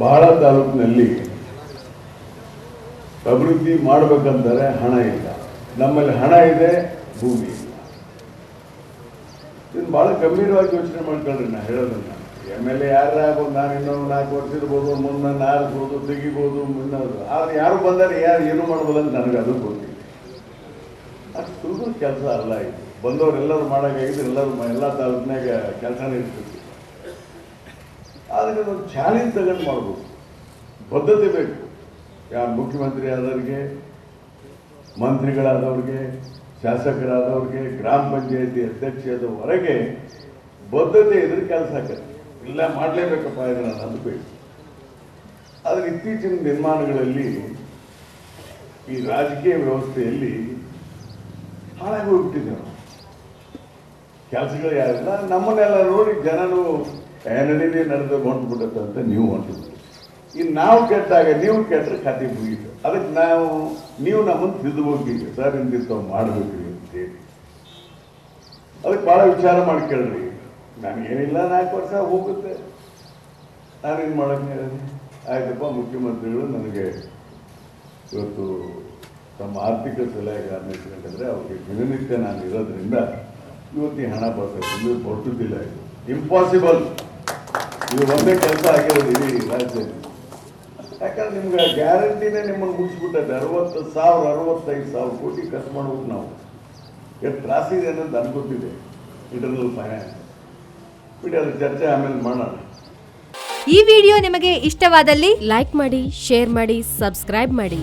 ಬಹಳ ತಾಲೂಕಿನಲ್ಲಿ ಅಭಿವೃದ್ಧಿ ಮಾಡಬೇಕಂತಾರೆ ಹಣ ಇಲ್ಲ. ನಮ್ಮಲ್ಲಿ ಹಣ ಇದೆ, ಭೂಮಿ ಇಲ್ಲ. ಇದನ್ನು ಬಹಳ ಗಂಭೀರವಾಗಿ ಯೋಚನೆ ಮಾಡ್ಕೊಳ್ರಿ ನಾ ಹೇಳೋದನ್ನ. ಎಂ ಎಲ್ ಎ ಯಾರ ನಾನು ಇನ್ನೊಂದು ನಾಲ್ಕು ವರ್ಷ ಇರ್ಬೋದು, ಮುಂದೆ ನಾರಿಸ್ಬೋದು ತೆಗಿಬೋದು ಮುನ್ನೋದು ಆದ್ರೆ ಯಾರು ಬಂದರೆ, ಯಾರು ಏನು ಮಾಡ್ಬೋದು ಅಂತ ನನಗೆ ಅದು ಗೊತ್ತಿಲ್ಲ. ಅಷ್ಟು ಸುಲಭದ ಕೆಲಸ ಅಲ್ಲ ಇದು. ಬಂದವರೆಲ್ಲರೂ ಮಾಡೋಕ್ಕಾಗಿದ್ರೆ ಎಲ್ಲರೂ ಎಲ್ಲ ತಾಲೂಕಿನಾಗ ಕೆಲಸನೇ ಇರ್ತೈತಿ ಆದರೆ ಒಂದು ಚಾಲೆಂಜ್ ತಗೊಂಡು ಮಾಡ್ಬೋದು. ಬದ್ಧತೆ ಬೇಕು. ಯಾರು ಮುಖ್ಯಮಂತ್ರಿ ಆದವ್ರಿಗೆ, ಮಂತ್ರಿಗಳಾದವ್ರಿಗೆ, ಶಾಸಕರಾದವ್ರಿಗೆ, ಗ್ರಾಮ ಪಂಚಾಯತಿ ಅಧ್ಯಕ್ಷದವರೆಗೆ ಬದ್ಧತೆ ಇದ್ರೆ ಕೆಲಸ ಆಗತ್ತೆ ಇಲ್ಲ ಮಾಡಲೇಬೇಕಪ್ಪ ಇದನ್ನು ನಾನು ಬೇಕು ಆದರೆ ಇತ್ತೀಚಿನ ನಿರ್ಮಾಣಗಳಲ್ಲಿ ಈ ರಾಜಕೀಯ ವ್ಯವಸ್ಥೆಯಲ್ಲಿ ಹಾಳಾಗಿ ಹೋಗ್ಬಿಟ್ಟಿದ್ದೇವೆ ಕೆಲಸಗಳು ಯಾರಿಲ್ಲ, ನಮ್ಮನ್ನೆಲ್ಲ ನೋಡಿ ಜನರು ನಡೀಲಿ ನಡೆದು ಬಿಡುತ್ತೆ ಅಂತ ನೀವು ಹೊಂಟಿದ್ರು ಇನ್ನು ನಾವು ಕೆಟ್ಟಾಗ ನೀವು ಕೆಟ್ಟರೆ ಕತೆ ಮುಗೀತು ಅದಕ್ಕೆ ನಾವು ನೀವು ನಮ್ಮನ್ನು ತಿದ್ದು ಹೋಗಿ ಸರ್ ಮಾಡಬೇಕು ಅಂತ ಹೇಳಿ ಅದಕ್ಕೆ ಭಾಳ ವಿಚಾರ ಮಾಡಿ ಕೇಳ್ರಿ ನನಗೇನಿಲ್ಲ ನಾಲ್ಕು ವರ್ಷ ಹೋಗುತ್ತೆ ನಾನೇನು ಮಾಡೋಕ್ಕೆ ಆಯ್ತಪ್ಪ ಮುಖ್ಯಮಂತ್ರಿಗಳು ನನಗೆ ಇವತ್ತು ತಮ್ಮ ಆರ್ಥಿಕ ಸಲಹೆಗಾರನ ಇಟ್ಕೊಂಡ್ರೆ ಅವ್ರಿಗೆ ದಿನನಿತ್ಯ ನಾನು ಇರೋದ್ರಿಂದ ಇವತ್ತು ಹಣ ಬರ್ತದೆ ಬರ್ತದಿಲ್ಲ ಇದು ಇಂಪಾಸಿಬಲ್ ಇದು ಒಂದೇ ಕೆಲಸ ಆಗಿರೋದು ಇಡೀ ರಾಜ್ಯದಲ್ಲಿ ಯಾಕಂದ್ರೆ ನಿಮ್ಗೆ ಗ್ಯಾರಂಟಿನೇ ನಿಮ್ಮನ್ನು ಮುಗಿಸ್ಬಿಟ್ಟೈತೆ ಅರವತ್ತು ಸಾವಿರ, ಅರವತ್ತೈದು ಸಾವಿರ ಕೋಟಿ ಖರ್ಚು ಮಾಡ್ಬೇಕು ನಾವು. ಎಷ್ಟು ತ್ರಾಸಿದೆ ಅನ್ನೋದು ನನಗೆ ಇಂಟರ್ನಲ್ ಫೈನಾನ್ಸ್ ಬಿಡಿ, ಅದ್ರ ಚರ್ಚೆ ಆಮೇಲೆ ಮಾಡೋಣ. ಈ ವಿಡಿಯೋ ನಿಮಗೆ ಇಷ್ಟವಾದಲ್ಲಿ ಲೈಕ್ ಮಾಡಿ, ಶೇರ್ ಮಾಡಿ, ಸಬ್ಸ್ಕ್ರೈಬ್ ಮಾಡಿ.